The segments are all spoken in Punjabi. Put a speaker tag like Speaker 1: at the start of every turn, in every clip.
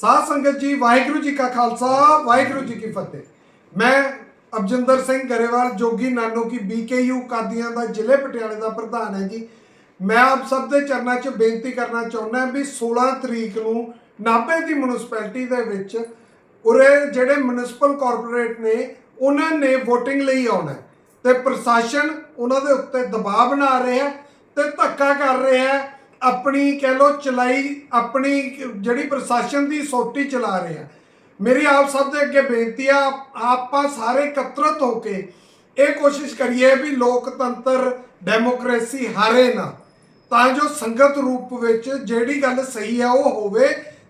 Speaker 1: ਸਾਧ ਸੰਗਤ ਜੀ, ਵਾਹਿਗੁਰੂ ਜੀ ਕਾ ਖਾਲਸਾ, ਵਾਹਿਗੁਰੂ ਜੀ ਕੀ ਫਤਿਹ। ਮੈਂ ਅਬਜਿੰਦਰ ਸਿੰਘ ਗਰੇਵਾਲ, ਜੋਗੀ ਨਾਨੋ ਕੀ ਬੀਕੇਯੂ ਕਾਦੀਆਂ ਦਾ ਜ਼ਿਲ੍ਹੇ ਪਟਿਆਲੇ ਦਾ ਪ੍ਰਧਾਨ ਹੈ ਜੀ। ਮੈਂ ਆਪ ਸਭ ਦੇ ਚਰਨਾਂ 'ਚ ਬੇਨਤੀ ਕਰਨਾ ਚਾਹੁੰਦਾ ਵੀ 16 ਤਰੀਕ ਨੂੰ ਨਾਭੇ ਦੀ ਮਿਊਨਿਸਪੈਲਿਟੀ ਦੇ ਵਿੱਚ ਉਰੇ ਜਿਹੜੇ ਮਿਊਨਿਸਪਲ ਕਾਰਪੋਰੇਟ ਨੇ, ਉਹਨਾਂ ਨੇ VOTING ਲਈ ਆਉਣਾ ਹੈ। ਤੇ ਪ੍ਰਸ਼ਾਸਨ ਉਹਨਾਂ ਦੇ ਉੱਤੇ ਦਬਾਅ ਬਣਾ ਰਿਹਾ ਹੈ ਤੇ ਧੱਕਾ ਕਰ ਰਿਹਾ ਆਪਣੀ ਕਹਿ ਲੋ ਚਲਾਈ, ਆਪਣੀ ਜਿਹੜੀ ਪ੍ਰਸ਼ਾਸਨ ਦੀ ਸੋਟੀ ਚਲਾ ਰਿਹਾ ਹੈ ਮੇਰੀ ਆਪ ਸਭ ਦੇ ਅੱਗੇ ਬੇਨਤੀ ਆ, ਆਪਾਂ ਸਾਰੇ ਇਕੱਤਰਤ ਹੋ ਕੇ ਇਹ ਕੋਸ਼ਿਸ਼ ਕਰੀਏ ਵੀ ਲੋਕਤੰਤਰ, ਡੈਮੋਕ੍ਰੇਸੀ ਹਾਰੇ ਨਾ। ਤਾਂ ਜੋ ਸੰਗਤ ਰੂਪ ਵਿੱਚ ਜਿਹੜੀ ਗੱਲ ਸਹੀ ਆ ਉਹ ਹੋਵੇ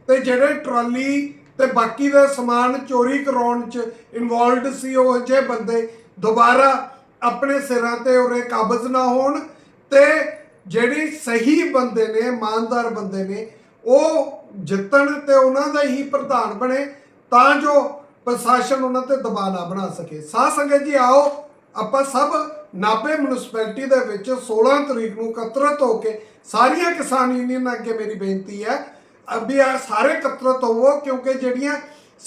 Speaker 1: ਤੇ ਜਿਹੜੇ ਟਰਾਲੀ ਤੇ ਬਾਕੀ ਦਾ ਸਮਾਨ ਚੋਰੀ ਕਰਾਉਣ ਚ ਇਨਵੋਲਵਡ ਸੀ ਉਹ ਜੇ ਬੰਦੇ ਦੁਬਾਰਾ ਆਪਣੇ ਸਿਰਾਂ ਤੇ ਉਰੇ ਕਾਬਜ਼ ਨਾ ਹੋਣ ਤੇ ਜਿਹੜੀ ਸਹੀ ਬੰਦੇ ਨੇ, ਇਮਾਨਦਾਰ ਬੰਦੇ ਨੇ, ਉਹ ਜਿੱਤਣ ਤੇ ਉਹਨਾਂ ਦਾ ਹੀ ਪ੍ਰਧਾਨ ਬਣੇ, ਤਾਂ ਜੋ ਪ੍ਰਸ਼ਾਸਨ ਉਹਨਾਂ ਤੇ ਦਬਾਅ ਨਾ ਬਣਾ ਸਕੇ। ਸਾਧ ਸੰਗਤ ਜੀ ਆਓ, ਆਪਾਂ ਸਭ ਨਾਭੇ ਮਿਊਨਿਸਪੈਲਿਟੀ ਦੇ ਵਿੱਚ 16 ਤਰੀਕ ਨੂੰ ਇਕੱਤਰਤ ਹੋ ਕੇ ਸਾਰੀਆਂ ਕਿਸਾਨ ਯੂਨੀਅਨ ਅੱਗੇ ਮੇਰੀ ਬੇਨਤੀ ਹੈ, ਅਭੀ ਆ ਸਾਰੇ ਇਕੱਤਰਤ ਹੋਵੋ, ਕਿਉਂਕਿ ਜਿਹੜੀਆਂ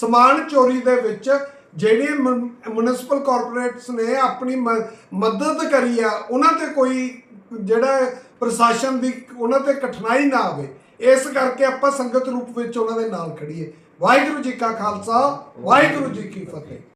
Speaker 1: ਸਮਾਨ ਚੋਰੀ ਦੇ ਵਿੱਚ ਜਿਹੜੀਆਂ ਮਿਊਨਿਸਪਲ ਕਾਰਪੋਰੇਟਸ ਨੇ ਆਪਣੀ ਮ- ਮਦਦ ਕਰੀ ਆ, ਉਹਨਾਂ ਤੇ ਕੋਈ ਜਿਹੜਾ ਪ੍ਰਸ਼ਾਸਨ ਦੀ ਉਹਨਾਂ ਤੇ ਕਠਿਨਾਈ ਨਾ ਆਵੇ। ਇਸ ਕਰਕੇ ਆਪਾਂ ਸੰਗਤ ਰੂਪ ਵਿੱਚ ਉਹਨਾਂ ਦੇ ਨਾਲ ਖੜੀਏ ਵਾਹਿਗੁਰੂ ਜੀ ਕਾ ਖਾਲਸਾ, ਵਾਹਿਗੁਰੂ ਜੀ ਕੀ ਫਤਿਹ।